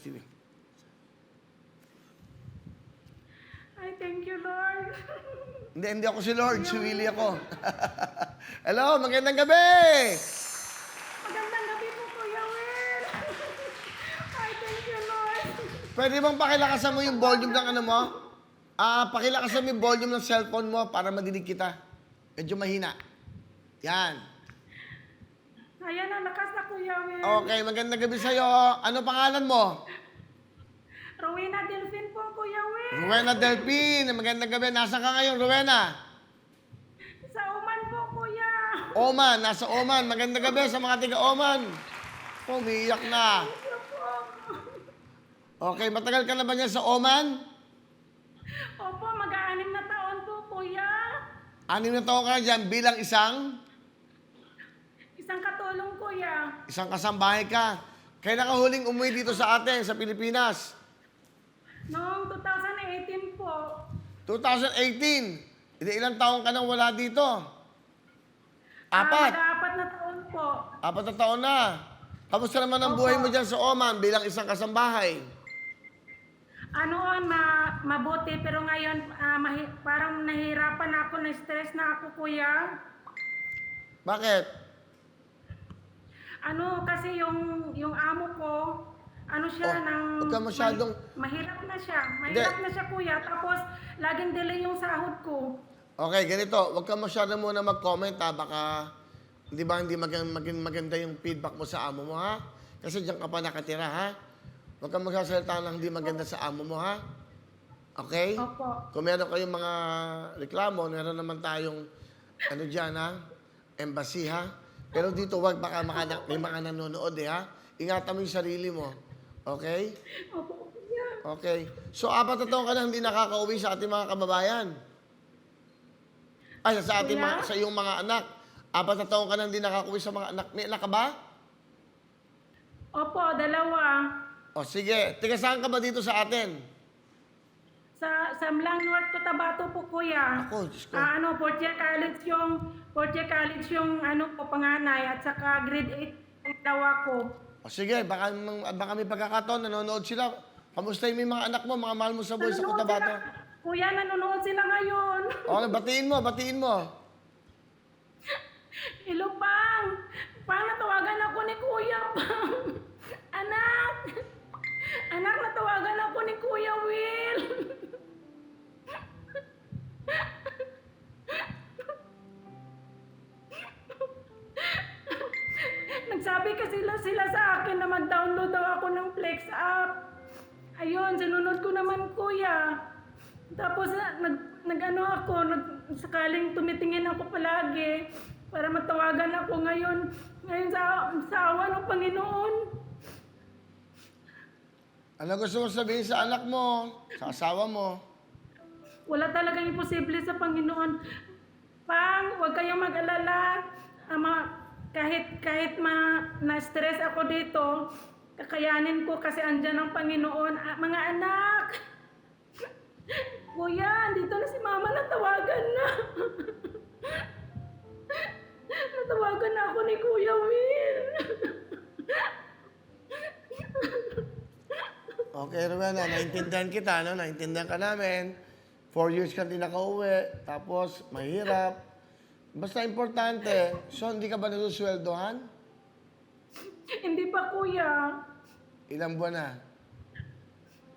TV. Ay, thank you, Lord. Hindi, hindi ako si Lord. Si Willie ako. Hello, magandang gabi! Magandang gabi po, Kuya Will. Ay, thank you, Lord. Pwede bang pakilakasan mo yung volume ng ano mo? Ah, pakilakasan mo yung volume ng cellphone mo para madinig kita. Medyo mahina. Yan. Ayan na, lakas na, Kuya Will. Okay, magandang gabi sa'yo. Ano pangalan mo? Rowena Delphine po, Kuya Will. Rowena Delpine. Magandang gabi. Nasaan ka ngayon, Rowena? Sa Oman po, Kuya. Oman. Nasa Oman. Magandang gabi sa mga tiga Oman. Umiiyak na. Okay, matagal ka na ba niya sa Oman? Opo, mag-aanim na taon po, Kuya. Anim na taon ka na dyan bilang Isang katulong, Kuya. Isang kasambahay ka. Kailan ka huling umuwi dito sa atin, sa Pilipinas? Noong 2018 po. 2018. Hindi ilang taon ka nang wala dito? Apat. Ah, mag-aapat na taon po. Apat na taon na. Kamusta naman ang buhay mo dyan sa Oman bilang isang kasambahay? Ano on, ma mabuti, pero ngayon ah, mahi- parang nahihirapan ako, na-stress na ako, Kuya. Bakit? Ano kasi yung yung amo ko, ano siya Oh, ng huwag ka masyadong- mahi- mahirap na siya. Mahirap na siya kuya. Tapos laging delay yung sahod ko. Okay, ganito. Huwag ka masyado muna mag-comment ha. Baka, hindi ba hindi maging, maging maganda yung feedback mo sa amo mo ha? Kasi diyan ka pa nakatira ha? Huwag kang magsasalita ng hindi maganda sa amo mo ha? Okay? Opo. Kung meron kayong mga reklamo, meron naman tayong, ano dyan ha? Embassy ha? Pero dito, wag baka maka, may mga nanonood eh ha? Ingatan mo yung sarili mo. Okay? Okay. So, apat na taon ka na hindi nakakauwi sa ating mga kababayan. Ay, sa ating mga, sa iyong mga anak. Apat na taon ka na hindi nakakauwi sa mga anak. May anak ka ba? Opo, dalawa. O, sige. Tiga saan ka ba dito sa atin? Sa Samlang North Cotabato po kuya. Ako, Diyos ko. Ah, ano, fourth year college yung fourth year college yung ano po panganay at saka grade 8 ang dawa ko. O, sige. Baka, baka may pagkakataon, nanonood sila. Kamusta yung mga anak mo, mga mahal mo sa buhay sa Nanonood Cotabato? sila- Kuya, nanonood sila ngayon. Okay, batiin mo, batiin mo. Hello, Pang! Pang, natawagan ako ni Kuya, Pang! Anak! Anak, natawagan ako ni Kuya Will! Nagsabi kasi sila, sila sa akin na mag-download daw ako ng Flex app. Ayun, sinunod ko naman kuya. Tapos ah, nag, nag-ano ako, nag, sakaling tumitingin ako palagi para matawagan ako ngayon. Ngayon sa, sa awa ng Panginoon. Ano gusto mo sabihin sa anak mo, sa asawa mo? Wala talagang imposible sa Panginoon. Pang, huwag kayong mag-alala. Ama, kahit kahit ma na-stress ako dito, kakayanin ko kasi andyan ang Panginoon. Ah, mga anak! Kuya, andito na si Mama, natawagan na. natawagan na ako ni Kuya Will. Okay, Rowena, naintindihan kita, no? Naintindihan ka namin. Four years ka din nakauwi, tapos mahirap. Basta importante, so hindi ka ba nasusweldohan? Hindi pa kuya. Ilang buwan na?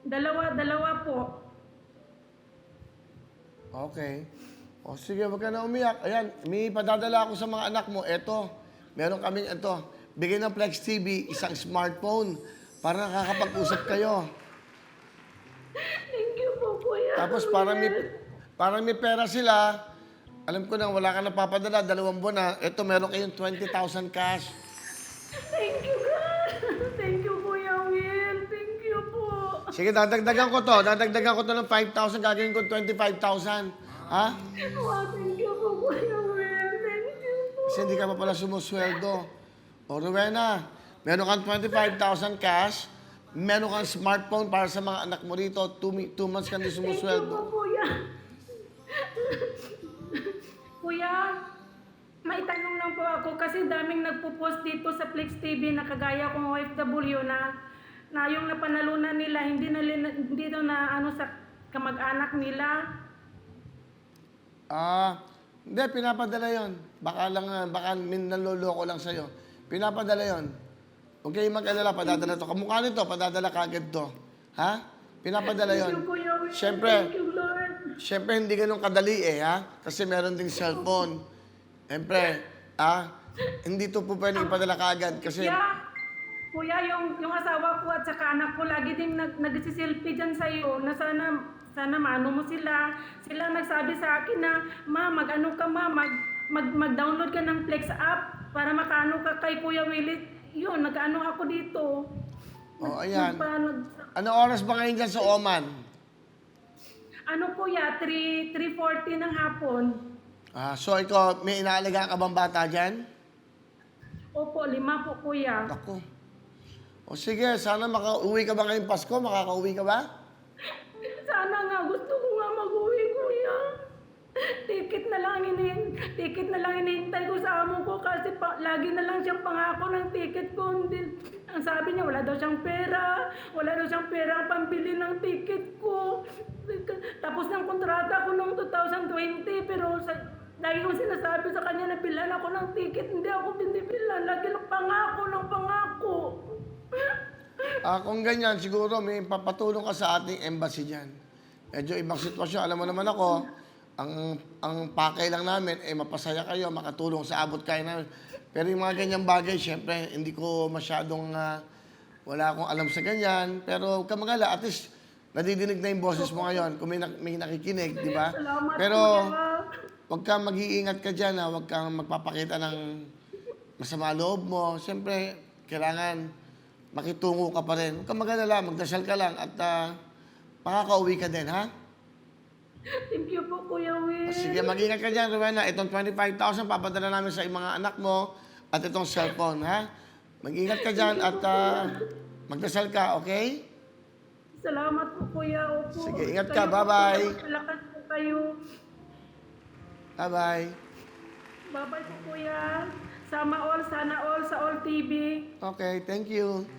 Dalawa, dalawa po. Okay. O sige, wag ka na umiyak. Ayan, may padadala ako sa mga anak mo. Eto, meron kaming ito. Bigay ng Flex TV, isang smartphone para nakakapag-usap kayo. Thank you po kuya. Tapos para may, para may pera sila, alam ko na wala ka napapadala, dalawang buwan na. Ito, meron kayong 20,000 cash. Thank you, God. Thank you, Kuya Will. Thank you po. Sige, dadagdagan ko to. Dadagdagan ko to ng 5,000, gagawin ko 25,000. Ha? Wow, thank you po, Kuya Will. Thank you po. Kasi hindi ka pa pala sumusweldo. O, Rowena, meron kang 25,000 cash, meron kang smartphone para sa mga anak mo rito. Two, mi- two months ka hindi Thank you po, sumusweldo. Ako kasi daming nagpo-post dito sa Flex TV na kagaya kong OFW na na yung napanalunan nila, hindi na, hindi daw na ano sa kamag-anak nila. Ah, hindi, pinapadala yon. Baka lang, ah, baka min naloloko lang sa'yo. Pinapadala yon. Kayong mag-alala, padadala to. Kamukha nito, padadala kagad to. Ha? Pinapadala yon. Siyempre. Siyempre, hindi ganun kadali eh, ha? Kasi meron ding cellphone. Siyempre, ah, hindi to po pwedeng ipadala kagad kasi... Kuya, kuya yung, yung asawa ko at saka anak ko lagi ding nag, nagsiselfie dyan sa iyo na sana, sana maano mo sila. Sila nagsabi sa akin na, ma, mag-ano ka ma, mag, mag, mag-download ka ng Flex app para makaano ka kay Kuya Willie. Yun, nag-ano ako dito. Oh, ayan. Nagpa- nag- Ano oras ba ngayon dyan sa Oman? ano kuya, 3, 3.40 ng hapon. Ah, so ikaw, may inaalaga ka bang bata dyan? Opo, lima po kuya. Ako. O sige, sana makauwi ka ba ngayong Pasko? Makakauwi ka ba? Sana nga, gusto ko nga mag-uwi, kuya. Ticket na lang inin, ticket na lang inihintay ko sa amo ko kasi pa, lagi na lang siyang pangako ng ticket ko. Hindi, ang sabi niya, wala daw siyang pera. Wala daw siyang pera ang pambili ng ticket ko. Tapos ng kontrata ko noong 2020, pero sa, lagi kong sinasabi sa kanya na pilan ako ng ticket. Hindi ako binibilan. Lagi lang pangako ng pangako. Ah, kung ganyan, siguro may papatulong ka sa ating embassy dyan. Medyo ibang sitwasyon. Alam mo naman ako, ang ang pakay lang namin, eh mapasaya kayo, makatulong sa abot kaya namin. Pero yung mga ganyang bagay, syempre, hindi ko masyadong, ah, wala akong alam sa ganyan. Pero huwag ka magala, at least, nadidinig na yung boses mo ngayon, kung may, nak- may nakikinig, di ba? Salamat, Pero. Huwag kang mag-iingat ka dyan, ha? Huwag kang magpapakita ng masama loob mo. Siyempre, kailangan makitungo ka pa rin. Huwag kang mag-alala, magdasal ka lang at ah, makakauwi ka din, ha? Thank you po, Kuya Will. Sige, mag-ingat ka dyan, Rowena. Itong 25,000 papadala namin sa mga anak mo at itong cellphone, ha? Mag-ingat ka dyan at ah, magdasal ka, okay? Salamat Kuya. Opo. Sige, ingat ka. Bye-bye. Malakas po kayo. Bye-bye. Bye-bye po, Kuya. Sama all, sana all sa All TV. Okay, thank you.